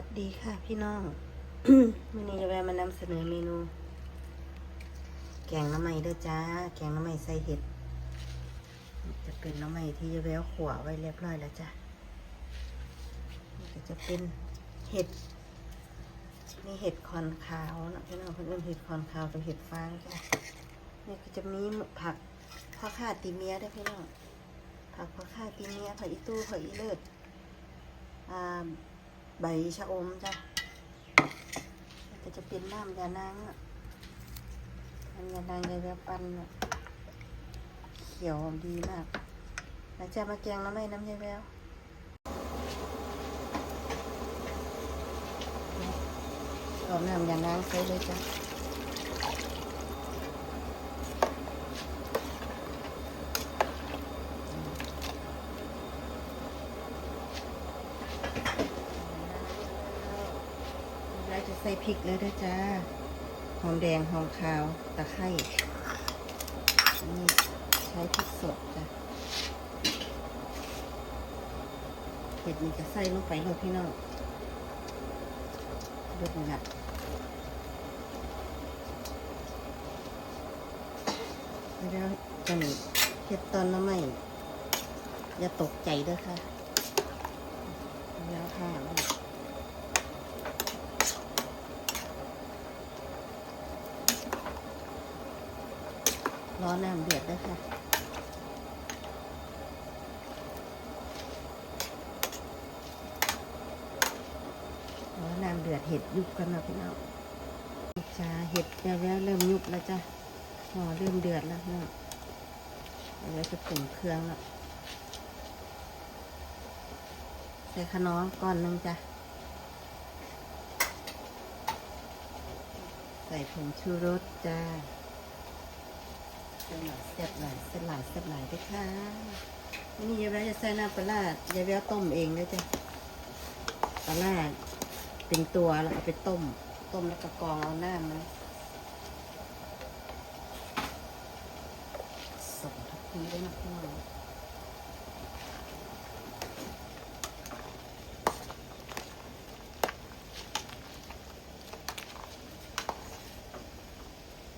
วัสดีค่ะพี่น้องวันนี้จะแวะมานำเสนอเมนู แกงน้ำไม้เด้อจ้า แกงน้ำไหม้ใส่เห็ด จะเป็นน้ำไหม้ที่จะแววขวไว้เรียบร้อยแล้วจ้ะจะเป็นเห็ดมีเห็ดคอนขาวนะพี่น้องเพื่อนเห็ดคอนขาวกับเห็ดฟางจ้ะนี่ก็จะมีผักพ่อข้าตีเมียด้พี่น้องผักพ่อข้าตีเมียผักอีตู้ผักอีเลิศอ่า ใบชะอมจ้ะก็จะเป็นน้ำยานางอะน้ำยานางยายแบบปันอะเขียวดีมากแล้วจะมาแกงน้ำไม่น้ำยายแววเอาน้ำยานางใส่เลยจ้ะแล้วจะใส่พริกเลยด้วยจ้า หอมแดง หอมขาว ตะไคร้นี่ใช้พริกสดจ้ะเห็ดนี่จะใส่ลงไปเลยพี่น้องเดือดหนักแล้วจะมีเห็ดตอนน้ำไม่อย่าตกใจเด้อค่ะแล้วค่ะ ร้ อนน้ำเดือดด้วค่ะรอน้ำเดือดเห็ดยุบกันนะพี่น้องจ้าเห็ดแล้วเริ่มยุบแล้วจ้ะหอเริ่มเดือดแล้วเนาะเอาไว้จะปรุงเครื่องแล้วใส่ขนมก้อนหนึ่งจ้ะ ใส่ผงชูรสจ้า เส้นหลายเส้นหลายเส้นหลายเส้นหลายด้วยค่ะนี่ยายแววจะใส่น้ำปลาร้ายายแววต้มเองเลยจ้ะปลาร้าเป็นตัวแล้วเอาไปต้ม ต้มแล้วก็กรองเอาน้ำนะส่งทักทีได้นะพี่น้อง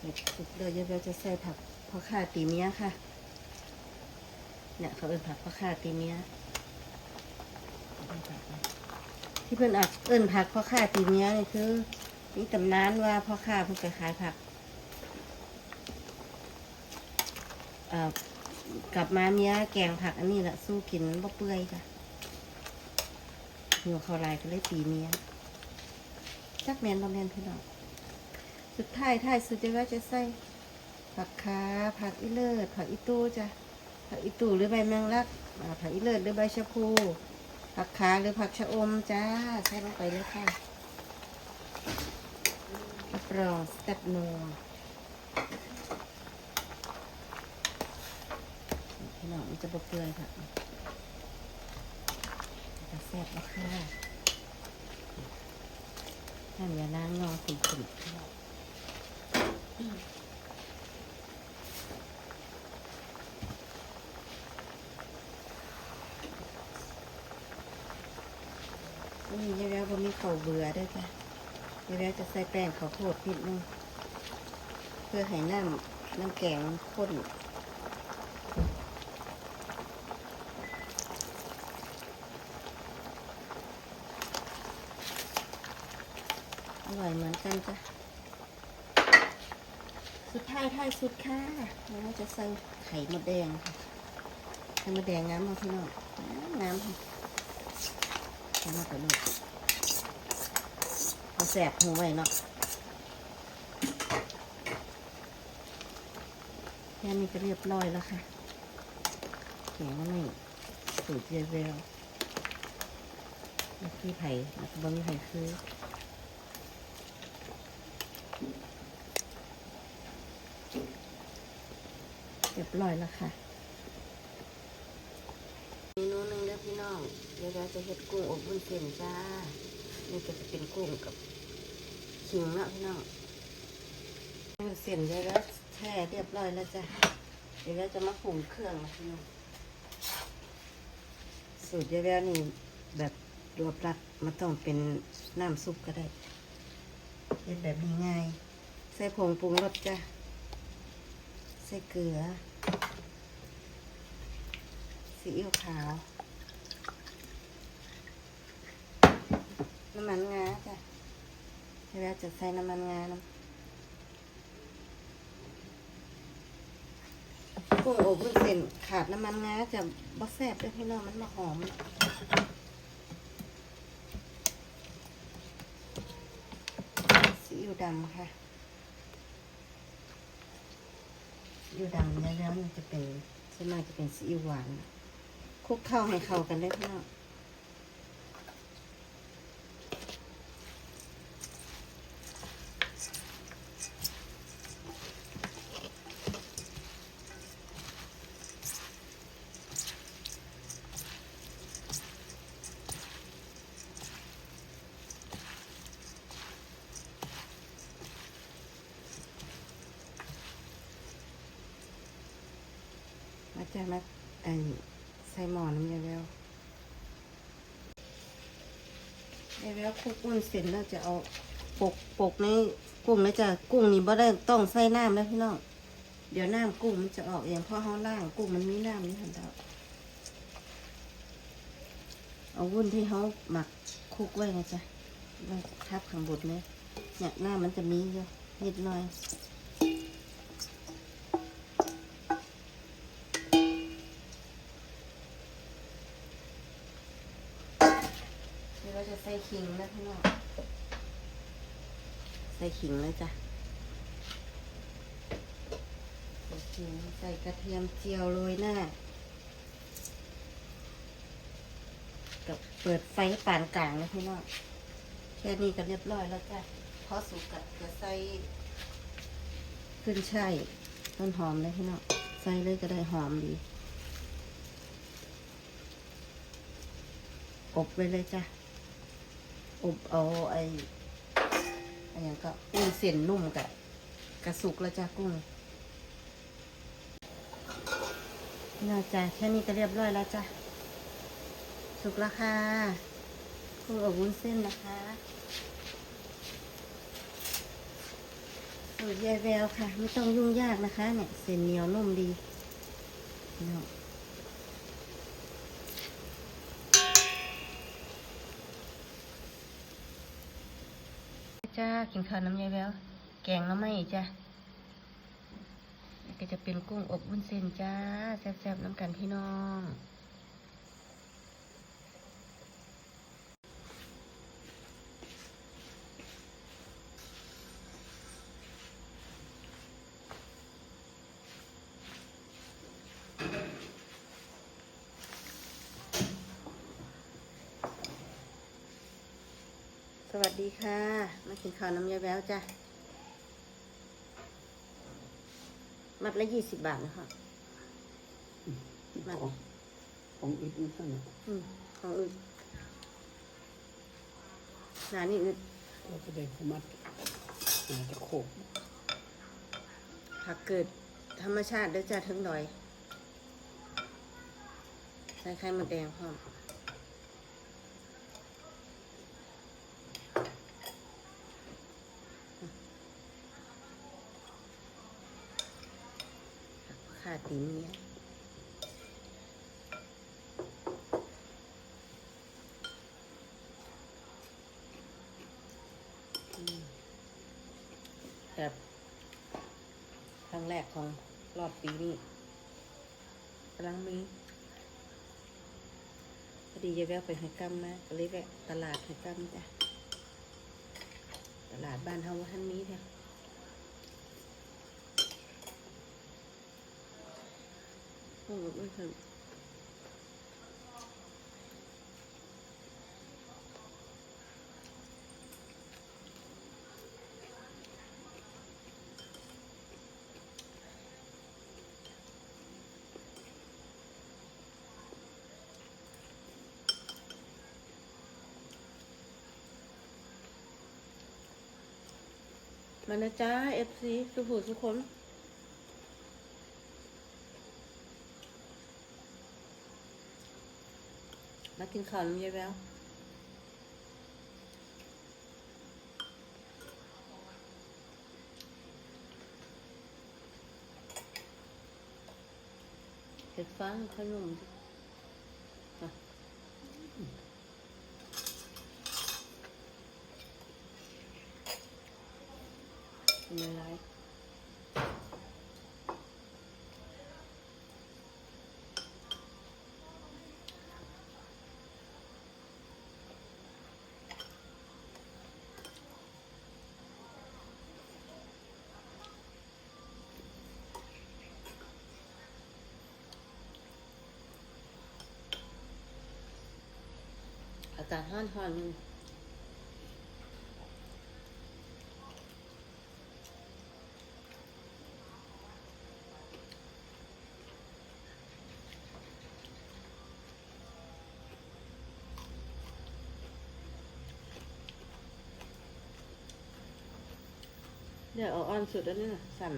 เด็ดสุดเลยยายแววจะใส่ผัก พ่อข่าตีเมียค่ะ เนี่ยเขาเอิ้นผักพ่อข่าตีเมียที่เพิ่นอักเอิ้นผักพ่อข่าตีเมียนี่คือมีตำนานว่าพ่อข่าเพิ่นไปขายผักกลับมาเมียแกงผักอันนี้แหละสู้กินบ่เปื่อยจ้ะหัวเขาลายก็เลยตีเมียจักแมนบ่แมนพี่น้องสุดท้ายท้ายสุดจะว่าจะใส่ ผักขาผักอีเลิศผักอีตูจ้ะผักอีตูหรือใบแมงลักผักอีเลิศหรือใบชะพู ผักขาหรือผักชะอมจ้าใส่ลงไปเลยค่ะรับรองสเต็ปนัวพี่น้องมันจะบเปื่อยค่ะจะแซ่บแล้วค่ะถ้าเดี๋ยวน้ำงอขุ่นๆ นี่ยายแววบ่มีข้าวเบื่อด้วยจ้ะยายแววจะใส่แป้งข้าวโพดนิดนึงเพื่อให้น้ำน้ำแกงมันข้นอร่อยเหมือนกันจ้ะสุดท้ายท้ายสุดค่ะแล้วจะใส่ไข่มดแดงค่ะไข่มดแดงงามมาพี่น้องงามค่ะ ทำมาไปเลยมาแสบหูไว้เนาะแค่นี้ก็เรียบร้อยแล้วค่ะแกงนี่สูตรเยเวลลี่ไผ่แล้วก็บะหมี่ไผ่คือเรียบร้อยแล้วค่ะ เมนูหนึ่งเด้อพี่น้อง เดี๋ยวเราจะเฮ็ดกุ้งอบวุ้นเส้นจ้านี่ก็จะเป็นกุ้งกับขิงเนาะพี่น้องวุ้นเส้นเดี๋ยวเราแช่เรียบร้อยแล้วจ้ะเดี๋ยวเราจะมาปรุงเครื่องนะพี่น้องสูตรยายแววนี่แบบรวบรัดมาต้องเป็นน้ำซุปก็ได้เฮ็ดแบบนี้ง่ายใส่ผงปรุงรสจ้ะใส่เกลือซีอิ๊วขาว น้ำมันงาจ้ะแล้วจะใส่น้ำมันงาน้ำกุ้งอบวุ้นเส้นขาดน้ำมันงาจะบ่แซ่บด้วยพี่น้องมันมาหอมซีอิ๊วดำค่ะซีอิ๊วดำแล้วแล้วมันจะเป็นส่วนมจะเป็นซีอิ๊วหวานคลุกเข้าให้เข้ากันได้พี่น้อง มาจะมาใส่หมอน้ำยาแววยาแววคลุกกุ้งเสร็จแล้วจะเอาปกปกในกุ้งแล้วจะกุ้งนี่บ่ได้ต้องใส่น้ำแล้วพี่น้องเดี๋ยวน้ำกุ้งมันจะออกเองเพราะเขาล่างกุ้งมันมีน้ำนี่ทันดาวเอาวุ้นที่เขาหมักคลุกไว้นะจ๊ะทับข้างบนเนี่ยเนี่ยหน้ามันจะมีอยู่นิดหน่อย ขิงนะพี่น้องใส่ขิงเลยจ้ะใส่ขิงใส่กระเทียมเจียวโรยหน้ากับเปิดไฟปานกลางนะพี่น้องแค่นี้ก็เรียบร้อยแล้วจ้ะพอสุกก็จะใส่ขึ้นช่ายต้นหอมเลยพี่น้องใส่เลยก็ได้หอมดีอบไว้เลยจ้ะ อบเอาไอ้อ้หยังก็กุ้งเส้นนุ่มกับกระสุกแล้วจ้ะกุ้งน่าจะแค่นี้ก็เรียบร้อยแล้วจ้ะสุกแล้วค่ะกุ้งอบวุ้นเส้นนะคะสูตรยายแววค่ะ ไม่ต้องยุ่งยากนะคะ เนี่ยเส้นเหนียวนุ่มดีเนาะ จ้า กินข้าวน้ำยายแววแกงน้ำไม่จ้าก็จะเป็นกุ้งอบวุ้นเส้นจ้า แซ่บๆน้ำกันพี่น้อง สวัสดีค่ะ มากินข้าวน้ำยายแววจ้ะ มัดละยี่สิบบาทนะคะมัดของของอึดนี่สั่งอืมของอื่นหนานี่อื่นก็แสดงสมัดอาจจะโคกผักเกิดธรรมชาติเด้อจ้าทั้งดอย ใส่ไข่มดแดงพร้อม ขาดตีนเนี่ยอืมแบบครั้งแรกของรอบปีนี้กำลังมีพอดีจะแวะไปหอยกำมาก็เลยแวะตลาดหอยกำจ้ะ ตลาดบ้านเฮาว่าท่านมีแท้ โอ้โหไม่เคยมานะจ้าเอฟซีสุขุสุขค มากินข้าวลุงยายแววเห็ดฟางขนมที่ากาศห้อนห้อนเดี๋ยวเอาอ่อนสุดแล้วนี่สั่น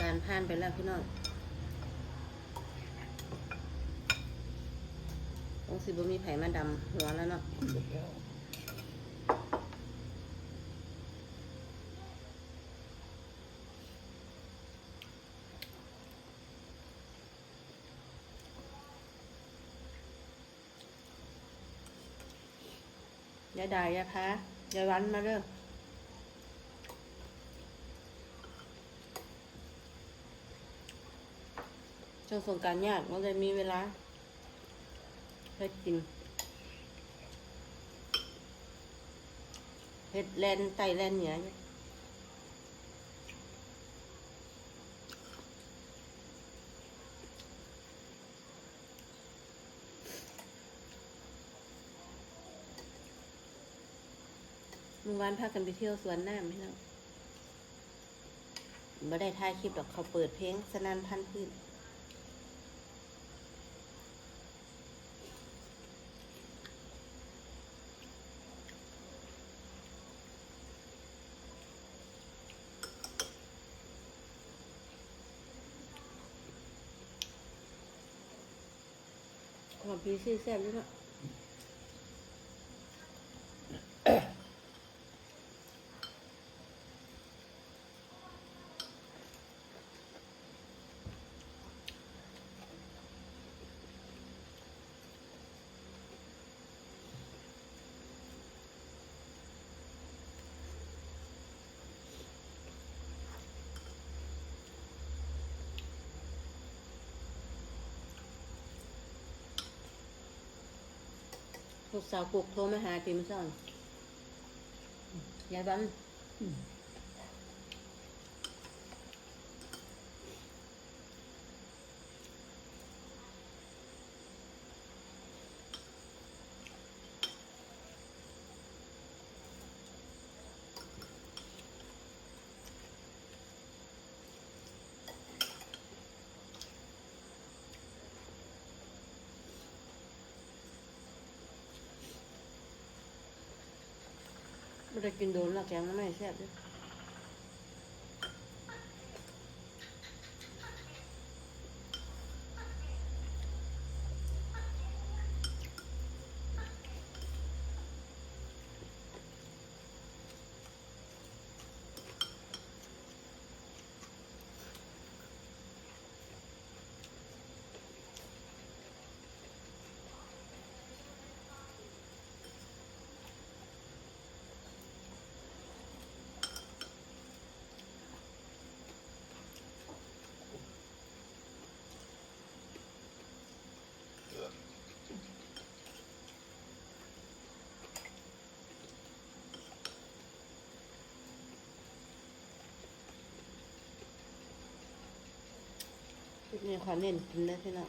การผ่านไปแล้วพี่น้องต้องสิบ่มีไผมาดำหัวแล้วเนาะยายดายายพายายวันมาเด้อ ช่วงสงกรารยากมันเลยมีเวลาเฮ็ดกินเฮ็ดแลนไตแลนเหนือเนี่ยมื่อวานพากันไปเที่ยวสวนน้ำพี่น้องไม่ได้ถ่ายคลิปหรอกเขาเปิดเพลงสนันพันพื้น ขอพีซี่แซ่บด้วยเนาะ ลูกสาวปลุกโทรมาหาติมซ่อนยายบัน ไม่ได้กินโดนหรอกแกงมันไม่แซ่บด้วย นี่ยความเน้นกินเลยที่น้อง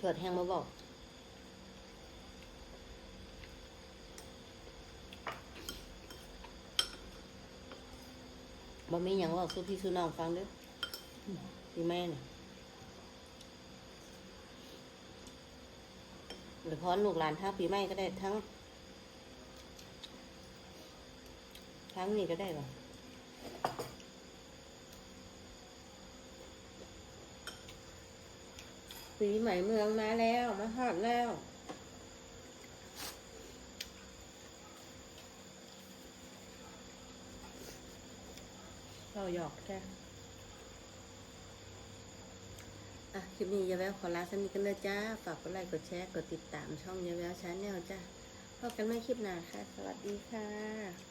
เกิดแห้งมาบอกบ่มีอย่างว่าสู้พี่สุน้องฟังด้วยพี่แม่เนี่ยหรือพรลูกหลานท้าพี่แม่ก็ได้ทั้ง ทั้งนี้ก็ได้หรอปีใหม่เมืองมาแล้ว มาฮอดแล้วเราหยอกแค่อะ คลิปนี้ยาแววขอลาสักนิดกันเลยจ้า ฝากกดไลค์ กดแชร์ กดติดตามช่องยาแววชาแนลจ้าพบกันใหม่คลิปหน้าค่ะ สวัสดีค่ะ